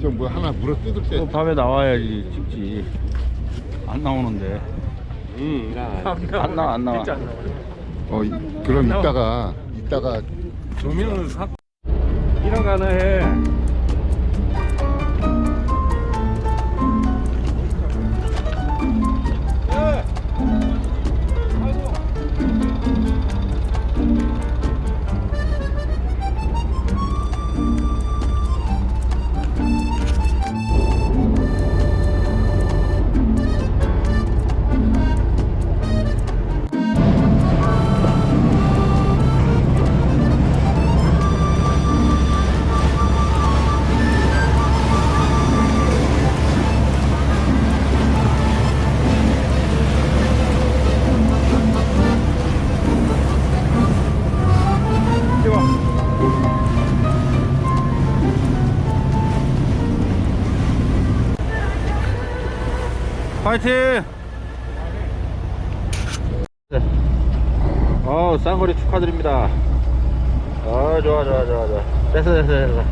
저뭐 하나 물어 뜯을 때. 또 밤에 나와야지 찍지 안 나오는데 응. 안 나와 안 나와 어, 이- 그럼 이따가 이따가 조명을 사. 이런 거 하나 해. 파이팅! 어 쌍거리 축하드립니다. 어 좋아 좋아 좋아 좋아. 됐어 됐어 됐어.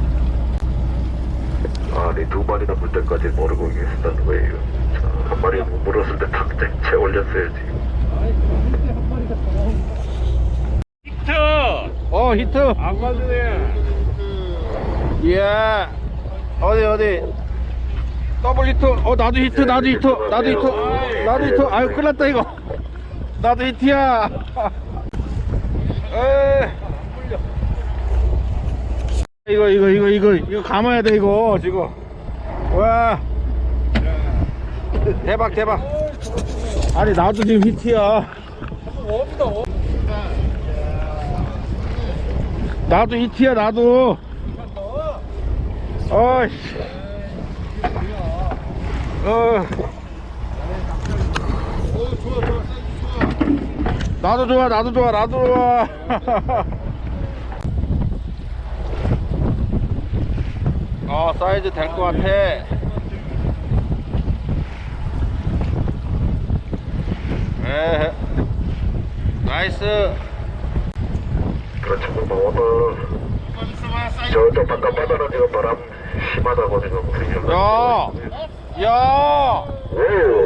아니 두 마리나 물 때까지 모르고 있었다는 거예요. 자, 한 마리 못 물었을 때 탁 채 올렸어야지. 히트. 어 히트! 아까 전에 이야 어디 어디 더블 히트. 어 나도 히트 나도 히트 나도 히트 나도 히트. 아유 큰일 났다 이거. 나도 히트야. 에 이거 이거 이거 이거 이거 감아야 돼 이거. 지금. 와. 대박 대박. 아니 나도 지금 히트야. 나도 히트야 나도. 어이씨 어 나도 좋아 나도 좋아 나도 좋아. 어 사이즈 될 것 같아. 에 나이스. 그렇지 뭐 오늘 저쪽 바깥 바다는 지금 바람 심하다고 지금 분위기가 야, 야, 오,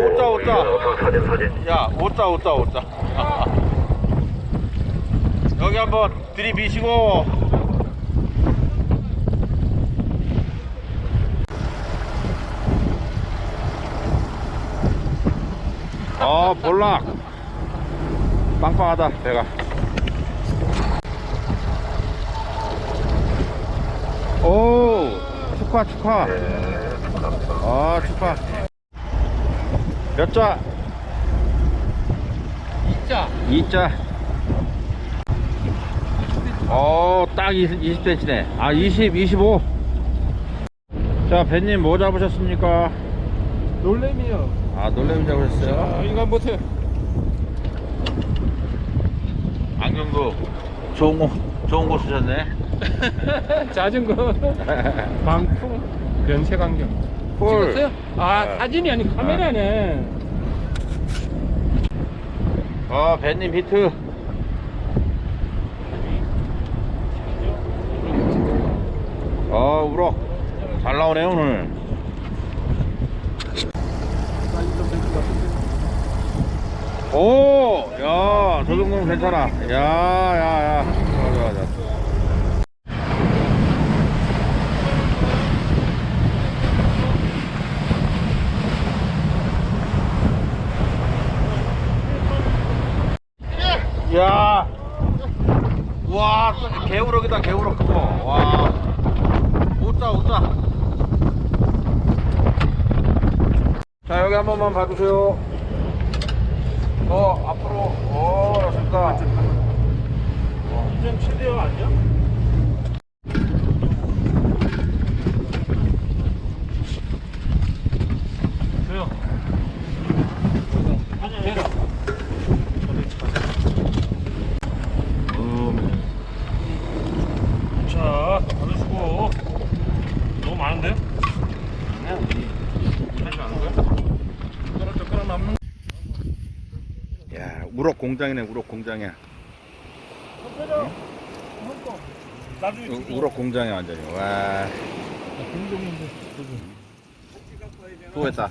오자, 오자. 어, 사진 사진. 야, 오자, 오자, 오자. 여기 한번 들이미시고. 어, 볼락. 빵빵하다, 배가. 오, 축하, 축하. 아, 축하. 몇 자? 진짜. 2자. 어, 딱 20, 20cm네. 아, 20, 25. 자, 배님 뭐 잡으셨습니까? 놀래미요. 아, 놀래미 잡으셨어요? 이거 못해. 안경도 좋은 거, 좋은 거 쓰셨네. 자전거. 방풍 변색안경. 헐. 찍었어요? 아 네. 사진이 아니고 카메라네. 어, 배님 히트. 어, 우럭. 잘 나오네, 오늘. 오, 야, 저 정도면 괜찮아. 야, 야, 야. 좋아, 좋아, 좋아. 야, 와, 개우럭이다, 개우럭 그거. 와, 웃자, 웃자. 자, 여기 한 번만 봐주세요. 어, 앞으로. 오, 좋다. 우럭 공장이네 우럭 공장이야 우럭 공장에 완전히 와또 했다.